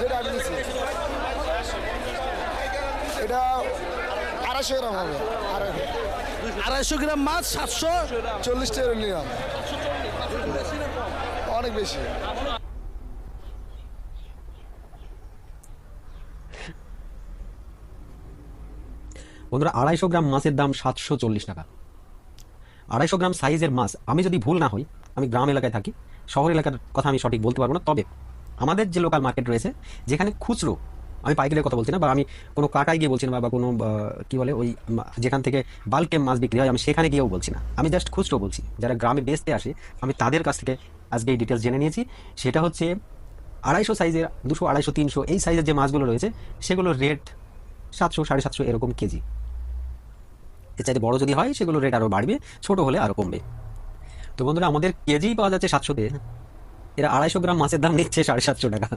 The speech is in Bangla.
যেটা আমি নিচ্ছি এটা আড়াইশো গ্রাম হবে। আড়াই আড়াইশো গ্রাম মাছ সাতশো। চল্লিশ টাকা নিলাম। অনেক বেশি। বন্ধুরা আড়াইশো গ্রাম মাছের দাম সাতশো চল্লিশ টাকা। আড়াইশো গ্রাম সাইজের মাছ আমি যদি ভুল না হই আমি গ্রাম এলাকায় থাকি শহর এলাকার কথা আমি সঠিক বলতে পারব না তবে আমাদের যে লোকাল মার্কেট রয়েছে, যেখানে খুচরো, আমি পাইকারের কথা বলছি না, বা আমি কোনো কাটায় গিয়ে বলছি না, বা কোনো কী বলে, ওই যেখান থেকে বাল্কে মাছ বিক্রি হয়, আমি সেখানে গিয়েও বলছি না। আমি জাস্ট খুচরো বলছি। যারা গ্রামে বেচতে আসে, আমি তাদের কাছ থেকে আজকে এই ডিটেলস জেনে নিয়েছি। সেটা হচ্ছে আড়াইশো সাইজের দুশো, আড়াইশো, তিনশো, এই সাইজের যে মাছগুলো রয়েছে সেগুলোর রেট সাতশো, সাড়ে সাতশো এরকম কেজি। এর চাইতে বড় যদি হয়, সেগুলো রেট আরও বাড়বে, ছোট হলে আরও কমবে। তো বন্ধুরা, আমাদের কেজি পাওয়া যাচ্ছে সাতশোতে এরা আড়াইশো গ্রাম মাছের দাম নিচ্ছে সাড়ে সাতশো টাকা।